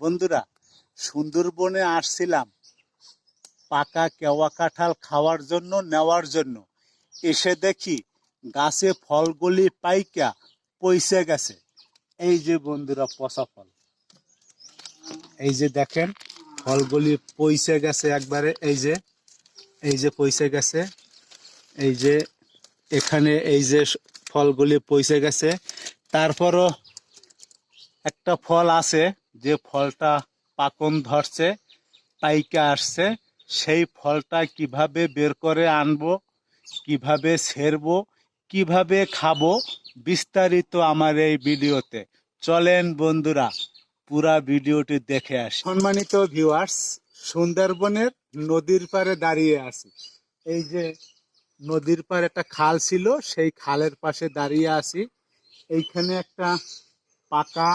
বন্ধুরা, সুন্দরবনে আসছিলাম। পাকা কেওয়া কাঁঠাল খাওয়ার জন্য, নেওয়ার জন্য। এসে দেখি গাছে ফলগুলি পাইকা পইসে গেছে। এই যে বন্ধুরা, পচা ফল। এই যে দেখেন, ফলগুলি পইসে গেছে একবারে, এই যে এই যে পইসে গেছে। এই যে এখানে এই যে ফলগুলি পইসে গেছে। তারপরও একটা ফল আছে যে ফলটা পাকন ধরছে, পাইকা আসছে, সেই ফলটা কীভাবে বের করে আনব, কীভাবে ছেড়বো, কীভাবে খাব বিস্তারিত আমার এই ভিডিওতে। চলেন বন্ধুরা, পুরা ভিডিওটি দেখে আসি। সম্মানিত ভিউয়ার্স সুন্দরবনের নদীর পাড়ে দাঁড়িয়ে আছি। এই যে নদীর পাড়ে একটা খাল ছিল, সেই খালের পাশে দাঁড়িয়ে আছি। এইখানে একটা পাকা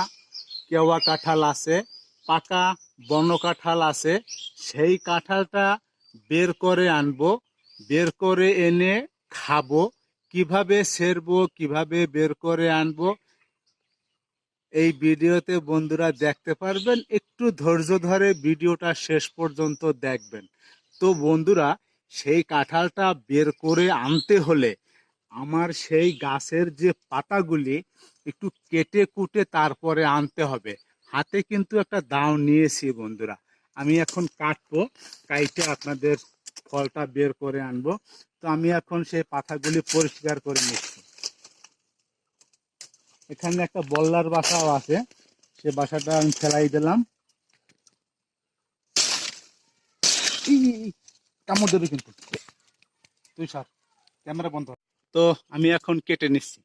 কেওয়া কাঁঠাল আছে, পাকা বন কাঁঠাল আছে, সেই কাঁঠালটা বের করে আনব, বের করে এনে খাব, কীভাবে সেরবো, কীভাবে বের করে আনব, এই ভিডিওতে বন্ধুরা দেখতে পারবেন। একটু ধৈর্য ধরে ভিডিওটা শেষ পর্যন্ত দেখবেন। তো বন্ধুরা, সেই কাঁঠালটা বের করে আনতে হলে আমার সেই গাছের যে পাতাগুলি একটু কেটে কুটে তারপরে আনতে হবে। হাতে কিন্তু একটা দাও নিয়েছি বন্ধুরা। আমি এখন কাটবো, কাইটে আপনাদের ফলটা বের করে আনব। তো আমি এখন সেই পাতাগুলি পরিষ্কার করে নিচ্ছি। এখানে একটা বল্লার বাসাও আছে। সে বাসাটা আমি ফেলাই দিলাম। কামড় দেবে কিন্তু। তুই সর, ক্যামেরা বন্ধ। তো আমি এখন কেটে নিচ্ছি।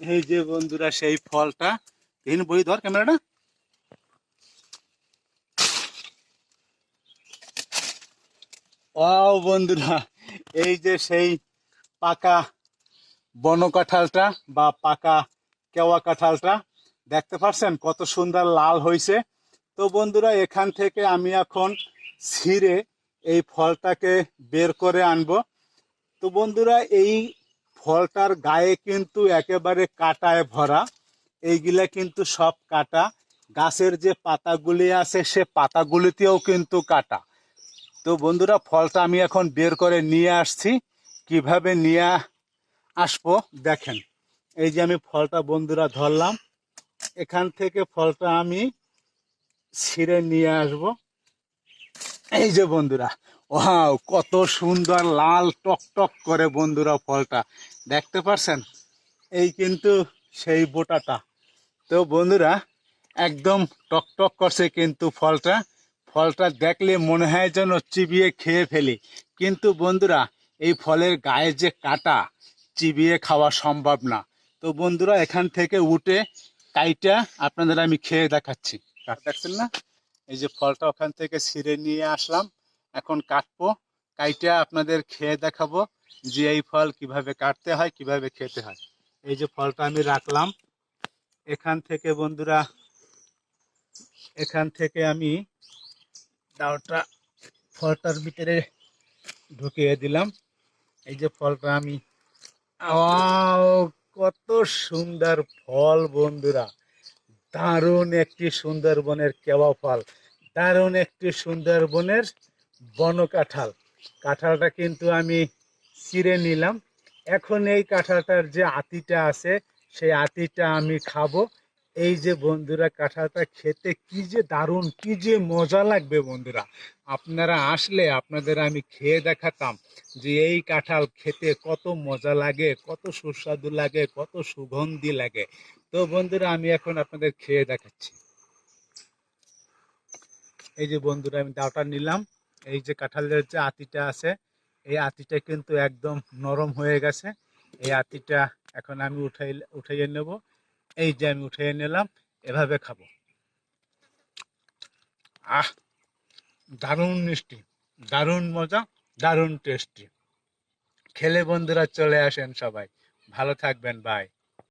এই যে বন্ধুরা, সেই ফলটা। তিন বই ধর ক্যামেরাটা। ও বন্ধুরা, এই যে সেই পাকা বন কাঁঠালটা বা পাকা কেওয়া কাঁঠালটা, দেখতে পাচ্ছেন কত সুন্দর লাল হয়েছে। তো বন্ধুরা, এখান থেকে আমি এখন ছিঁড়ে এই ফলটাকে বের করে আনব। তো বন্ধুরা, এই ফলটার গায়ে কিন্তু একেবারে কাটায় ভরা। এইগুলা কিন্তু সব কাটা। গাছের যে পাতাগুলি আছে, সে পাতাগুলিতেও কিন্তু কাটা। তো বন্ধুরা, ফলটা আমি এখন বের করে নিয়ে আসছি। কীভাবে নিয়ে আসব দেখেন। এই যে আমি ফলটা বন্ধুরা ধরলাম। এখান থেকে ফলটা আমি ছিঁড়ে নিয়ে আসব। এই যে বন্ধুরা ওয়াও, কত সুন্দর লাল টক টক করে বন্ধুরা ফলটা। দেখতে পারছেন? এই কিন্তু সেই বোটাটা। তো বন্ধুরা, একদম টক টক করছে কিন্তু ফলটা। ফলটা দেখলে মনে হয় যেন চিবিয়ে খেয়ে ফেলি। কিন্তু বন্ধুরা, এই ফলের গায়ে যে কাটা, চিবিয়ে খাওয়া সম্ভব না। তো বন্ধুরা, এখান থেকে উঠে কাইটা আপনাদের আমি খেয়ে দেখাচ্ছি। দেখছেন না? এই যে ফলটা ওখান থেকে ছিঁড়ে নিয়ে আসলাম। এখন কাটবো, কাইটা আপনাদের খেয়ে দেখাবো যে এই ফল কীভাবে কাটতে হয়, কীভাবে খেতে হয়। এই যে ফলটা আমি রাখলাম, এখান থেকে বন্ধুরা, এখান থেকে আমি ডাউটা ফলটার ভিতরে ঢুকিয়ে দিলাম। এই যে ফলটা আমি কত সুন্দর ফল বন্ধুরা। দারুণ একটি সুন্দরবনের কেওয়া ফল, দারুণ একটি সুন্দরবনের বন কাঁঠাল। কাঁঠালটা কিন্তু আমি চিড়ে নিলাম। এখন এই কাঁঠালটার যে আতিটা আছে, সেই আতিটা আমি খাব। এই যে বন্ধুরা, কাঁঠালটা খেতে কি যে দারুণ, কি যে মজা লাগবে বন্ধুরা। আপনারা আসলে আপনাদের আমি খেয়ে দেখাতাম যে এই কাঁঠাল খেতে কত মজা লাগে, কত সুস্বাদু লাগে, কত সুগন্ধি লাগে। তো বন্ধুরা, আমি এখন আপনাদের খেয়ে দেখাচ্ছি। এই যে বন্ধুরা, আমি দাওটা নিলাম। এই যে কাঁঠালের যে আতিটা আছে, এই আতিটা কিন্তু একদম নরম হয়ে গেছে। এই আতিটা এখন আমি উঠাই, উঠাইয়ে নেব। এই যে আমি উঠাইয়ে নিলাম, এভাবে খাব। আহ, দারুণ মিষ্টি, দারুণ মজা, দারুণ টেস্টি খেলে বন্ধুরা চলে আসেন সবাই। ভালো থাকবেন বাই